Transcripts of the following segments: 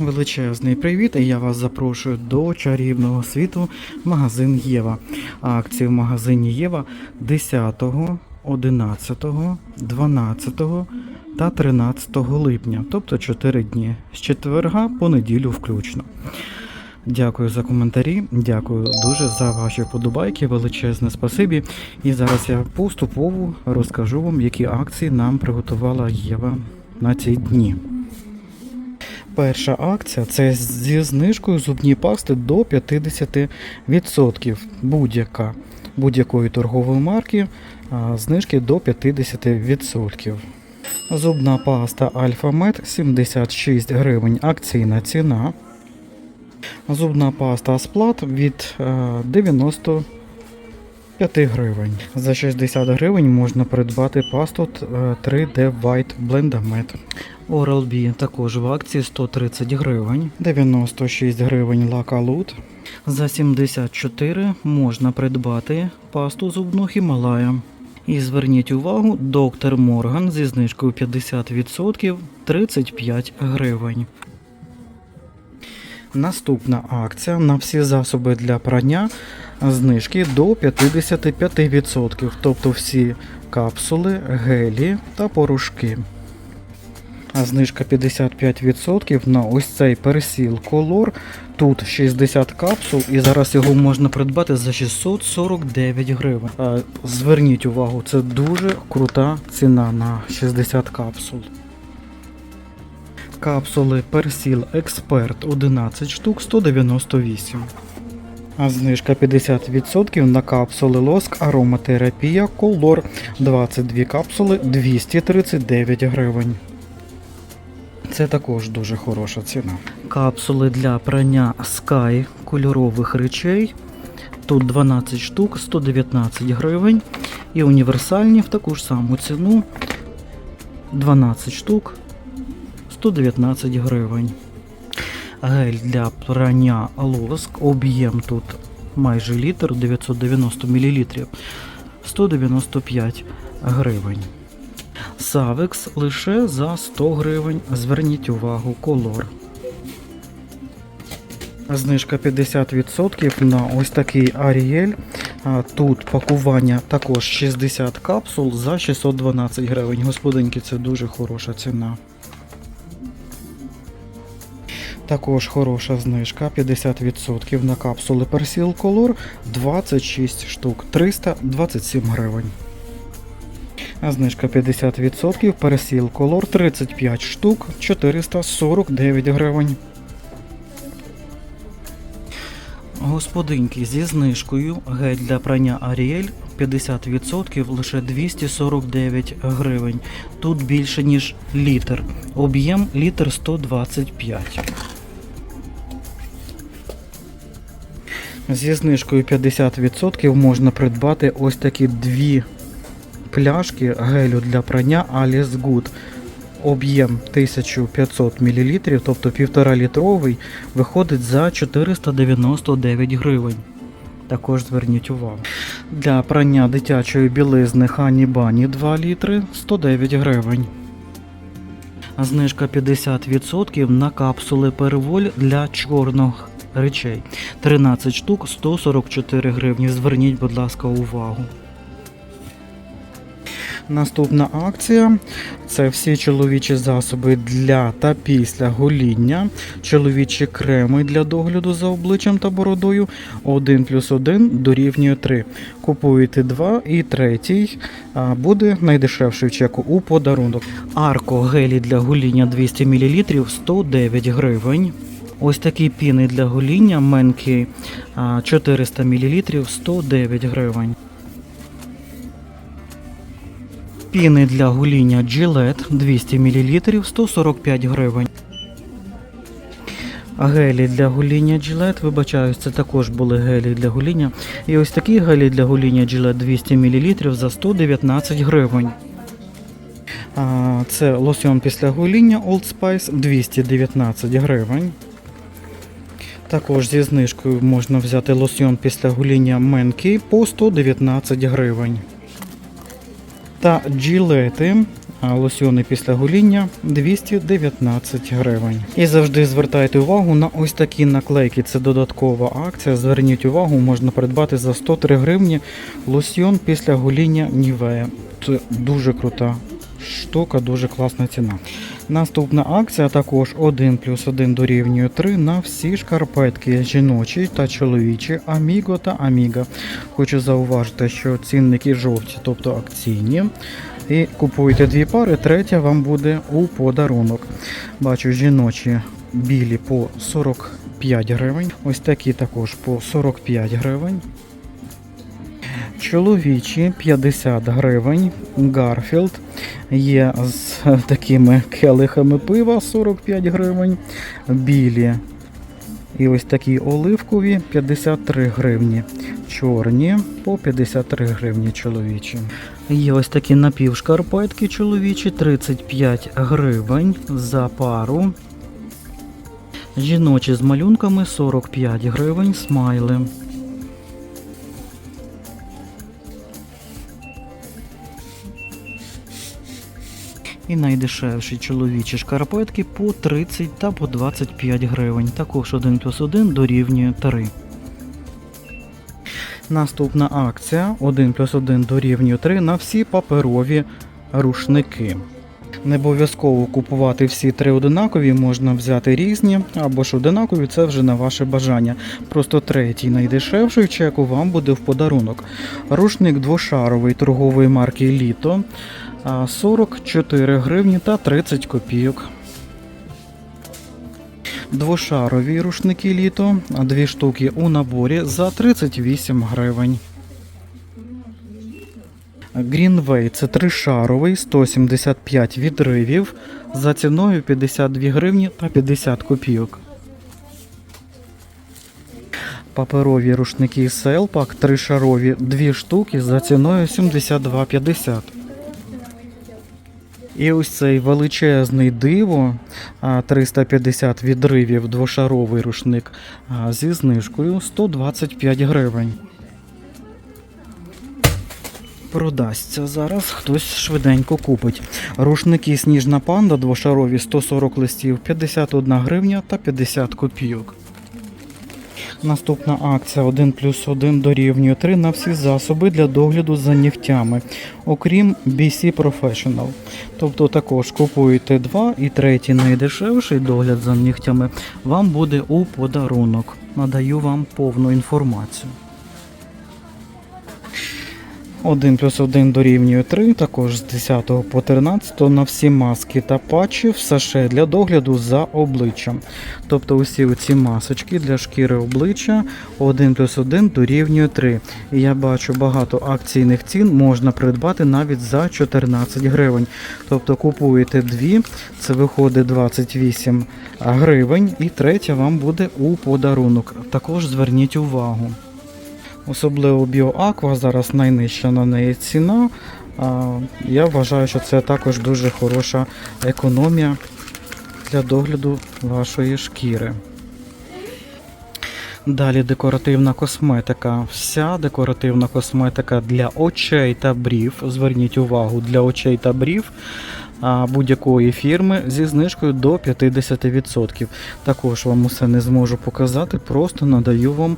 величезний привіт! і Я вас запрошую до чарівного світу магазин Єва. Акції в магазині Єва 10, 11, 12 та 13 липня, тобто 4 дні з четверга по неділю включно. Дякую за коментарі, дякую дуже за ваші вподобайки, величезне спасибі. І зараз я поступово розкажу вам, які акції нам приготувала Єва на ці дні перша акція це зі знижкою зубні пасти до 50%. Будь-яка будь-якої торгової марки знижки до 50%. Зубна паста Альфа-Мед 76 гривень. Акційна ціна. Зубна паста Сплат від е, 90 5 гривень. За 60 гривень можна придбати пасту 3D е, White Blendamed. Oral-B також в акції 130 гривень, 96 гривень лакалут. За 74 можна придбати пасту зубну Хімалая. І зверніть увагу, доктор Морган зі знижкою 50% 35 гривень. Наступна акція на всі засоби для прання знижки до 55%, тобто всі капсули, гелі та порошки. А знижка 55% на ось цей персіл колор. Тут 60 капсул, і зараз його можна придбати за 649 гривень. Зверніть увагу, це дуже крута ціна на 60 капсул. Капсули Персіл Експерт 11 штук 198. А знижка 50% на капсули Лоск Ароматерапія Колор 22 капсули 239 гривень. Це також дуже хороша ціна. Капсули для прання Sky кольорових речей. Тут 12 штук 119 гривень. І універсальні в таку ж саму ціну 12 штук 119 гривень. Гель для прання лоск. Об'єм тут майже літр 990 мл 195 гривень. Савекс лише за 100 гривень. Зверніть увагу, колор. Знижка 50% на ось такий Аріель. Тут пакування також 60 капсул за 612 гривень. Господинки, це дуже хороша ціна. Також хороша знижка 50% на капсули Persil Color 26 штук 327 гривень. Знижка 50% Persil Color 35 штук 449 гривень. Господинки зі знижкою гель для прання Ariel 50% лише 249 гривень. Тут більше ніж літр. Об'єм літр 125. Зі знижкою 50% можна придбати ось такі дві пляшки гелю для прання Alice Good. Об'єм 1500 мл, тобто 1,5 літровий, виходить за 499 гривень. Також зверніть увагу. Для прання дитячої білизни Хані Бані 2 літри 109 гривень. Знижка 50% на капсули переволь для чорних речей. 13 штук 144 гривні. Зверніть, будь ласка, увагу. Наступна акція це всі чоловічі засоби для та після гоління, чоловічі креми для догляду за обличчям та бородою 1 плюс 1 дорівнює 3. Купуєте 2 і третій буде найдешевший в чеку у подарунок. Арко гелі для гоління 200 мл 109 гривень. Ось такі піни для гоління Менкі 400 мл 109 гривень. Піни для гуління Gillette 200 мл 145 гривень. Гелі для гуління Gillette, вибачаюсь, це також були гелі для гуління. І ось такі гелі для гуління Gillette 200 мл за 119 гривень. Це лосьон після гуління Old Spice 219 гривень. Також зі знижкою можна взяти лосьон після гуління Менкі по 119 гривень. Та джилети а лосьони після гоління 219 гривень. І завжди звертайте увагу на ось такі наклейки. Це додаткова акція. Зверніть увагу, можна придбати за 103 гривні лосьйон після гоління Нівея. Це дуже крута штука, дуже класна ціна. Наступна акція також 1 плюс 1 дорівнює 3 на всі шкарпетки жіночі та чоловічі Аміго та Аміга. Хочу зауважити, що цінники жовті, тобто акційні. І купуєте дві пари, третя вам буде у подарунок. Бачу жіночі білі по 45 гривень. Ось такі також по 45 гривень. Чоловічі 50 гривень. Гарфілд є з такими келихами пива 45 гривень. Білі. І ось такі оливкові 53 гривні. Чорні по 53 гривні чоловічі. Є ось такі напівшкарпетки чоловічі 35 гривень за пару. Жіночі з малюнками 45 гривень смайли. І найдешевші чоловічі шкарпетки по 30 та по 25 гривень. Також 1 плюс 1 дорівнює 3. Наступна акція 1 плюс 1 дорівнює 3 на всі паперові рушники. Не обов'язково купувати всі три одинакові, можна взяти різні, або ж одинакові, це вже на ваше бажання. Просто третій найдешевший чеку вам буде в подарунок. Рушник двошаровий торгової марки Літо 44 гривні та 30 копійок. Двошарові рушники літо, дві штуки у наборі за 38 гривень. Greenway – це тришаровий, 175 відривів за ціною 52 гривні та 50 копійок. Паперові рушники Селпак тришарові, дві штуки за ціною 72,50. І ось цей величезний диво, 350 відривів двошаровий рушник зі знижкою 125 гривень. Продасться зараз, хтось швиденько купить. Рушники Сніжна панда двошарові 140 листів 51 гривня та 50 копійок. Наступна акція 1 плюс 1 дорівнює 3 на всі засоби для догляду за нігтями, окрім BC Professional. Тобто також купуєте два і третій найдешевший догляд за нігтями вам буде у подарунок. Надаю вам повну інформацію. 1 плюс 1 дорівнює 3, також з 10 по 13 на всі маски та патчі в саше для догляду за обличчям. Тобто усі ці масочки для шкіри обличчя 1 плюс 1 дорівнює 3. І я бачу багато акційних цін можна придбати навіть за 14 гривень. Тобто купуєте дві, це виходить 28 гривень, і третя вам буде у подарунок. Також зверніть увагу. Особливо BioAqua, зараз найнижча на неї ціна. Я вважаю, що це також дуже хороша економія для догляду вашої шкіри. Далі декоративна косметика. Вся декоративна косметика для очей та брів. Зверніть увагу, для очей та брів будь-якої фірми зі знижкою до 50%. Також вам усе не зможу показати, просто надаю вам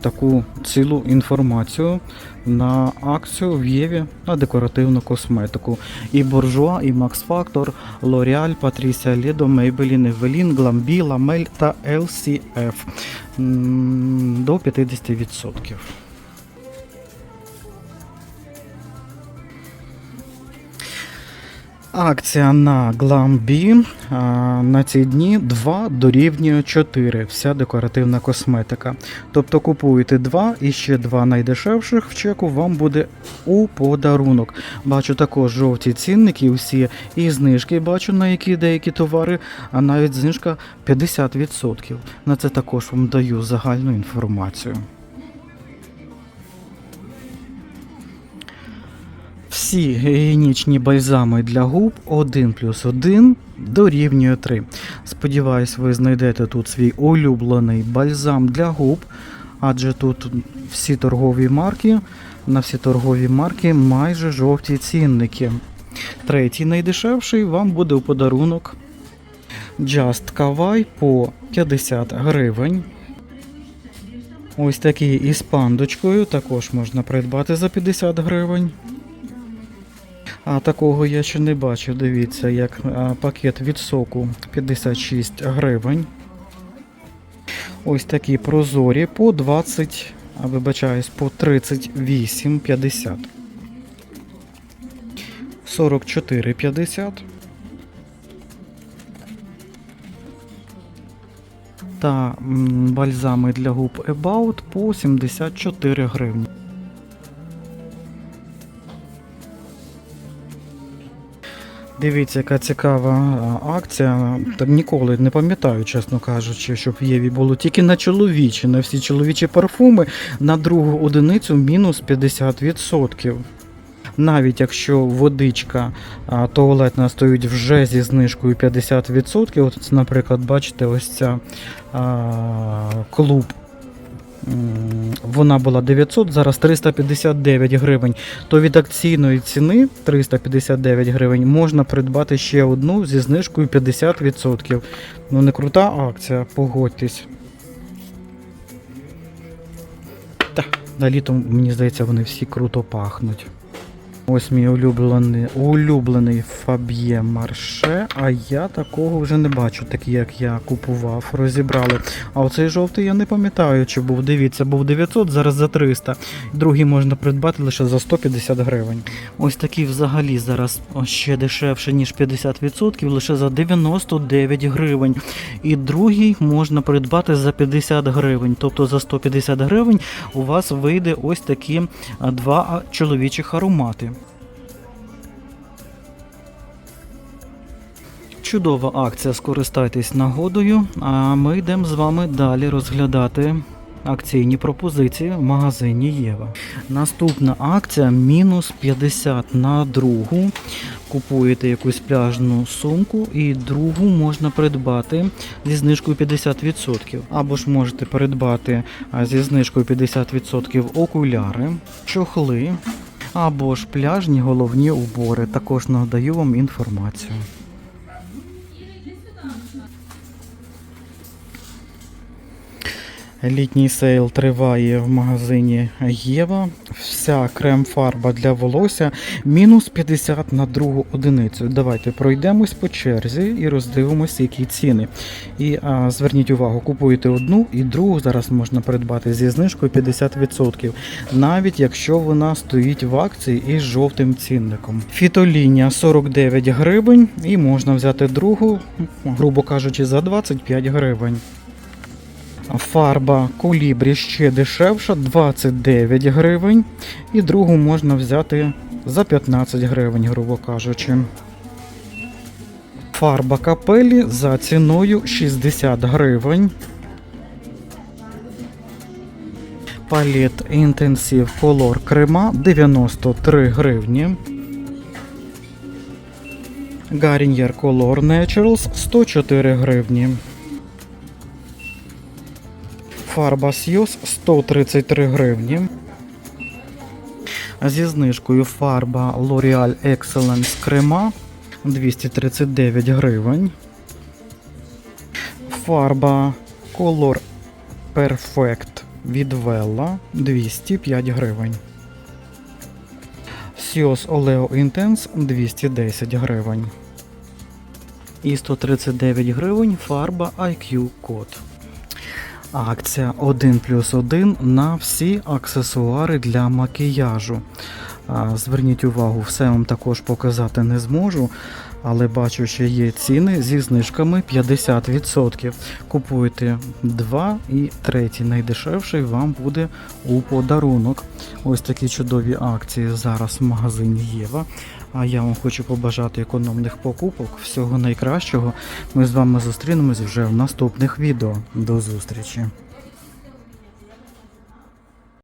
таку цілу інформацію на акцію в Єві на декоративну косметику. І Bourjois, і Max Factor, L'Oreal, Patricia Ledo, Maybelline, Evelyn, Glambi, Lamel та LCF до 50%. Акція на Glambi на ці дні 2 дорівнює 4. Вся декоративна косметика. Тобто купуєте 2 і ще 2 найдешевших в чеку вам буде у подарунок. Бачу також жовті цінники, усі і знижки бачу на які деякі товари, а навіть знижка 50%. На це також вам даю загальну інформацію. Всі гігієнічні бальзами для губ 1 плюс 1 дорівнює 3. Сподіваюсь, ви знайдете тут свій улюблений бальзам для губ, адже тут всі торгові марки, на всі торгові марки майже жовті цінники. Третій найдешевший вам буде у подарунок Just Kawai по 50 гривень. Ось такий із пандочкою також можна придбати за 50 гривень. А такого я ще не бачив. Дивіться, як пакет від соку 56 гривень. Ось такі прозорі по 20, а вибачаюсь, по 38,50. 44,50. Та бальзами для губ About по 74 гривні. Дивіться, яка цікава акція. Так ніколи не пам'ятаю, чесно кажучи, щоб в Єві було тільки на чоловічі, на всі чоловічі парфуми на другу одиницю мінус 50%. Навіть якщо водичка туалетна стоїть вже зі знижкою 50%, от, наприклад, бачите, ось ця а, клуб. Вона була 900, зараз 359 гривень. То від акційної ціни 359 гривень можна придбати ще одну зі знижкою 50%. Ну не крута акція, погодьтесь. Та, на літом, мені здається, вони всі круто пахнуть. Ось мій улюблений, улюблений Фаб'є Марше, а я такого вже не бачу, такий як я купував, розібрали. А оцей жовтий я не пам'ятаю, чи був. Дивіться, був 900, зараз за 300. Другий можна придбати лише за 150 гривень. Ось такий взагалі зараз ще дешевше, ніж 50%, лише за 99 гривень. І другий можна придбати за 50 гривень. Тобто за 150 гривень у вас вийде ось такі два чоловічих аромати. Чудова акція, скористайтесь нагодою. А ми йдемо з вами далі розглядати акційні пропозиції в магазині Єва. Наступна акція мінус 50 на другу. Купуєте якусь пляжну сумку і другу можна придбати зі знижкою 50%. Або ж можете придбати зі знижкою 50% окуляри, чохли, або ж пляжні головні убори. Також надаю вам інформацію. Літній сейл триває в магазині Єва. Вся крем-фарба для волосся мінус 50 на другу одиницю. Давайте пройдемось по черзі і роздивимося, які ціни. І а, зверніть увагу, купуєте одну і другу зараз можна придбати зі знижкою 50%, навіть якщо вона стоїть в акції із жовтим цінником. Фітолінія 49 гривень, і можна взяти другу, грубо кажучи, за 25 гривень. Фарба колібрі ще дешевша 29 гривень. І другу можна взяти за 15 гривень, грубо кажучи. Фарба капелі за ціною 60 гривень. Палет Intensive Color крема 93 гривні. Garnier Color Naturals 104 гривні. Фарба Сьюз 133 гривні. Зі знижкою фарба L'Oreal Excellence крема 239 гривень. Фарба Color Perfect від Vella 205 гривень. Sios Oleo Intense 210 гривень. І 139 гривень фарба IQ Code. Акція 1 плюс 1 на всі аксесуари для макіяжу. Зверніть увагу, все вам також показати не зможу, але бачу, що є ціни зі знижками 50%. Купуйте два і третій найдешевший вам буде у подарунок. Ось такі чудові акції зараз в магазині Єва. А я вам хочу побажати економних покупок, всього найкращого. Ми з вами зустрінемось вже в наступних відео. До зустрічі!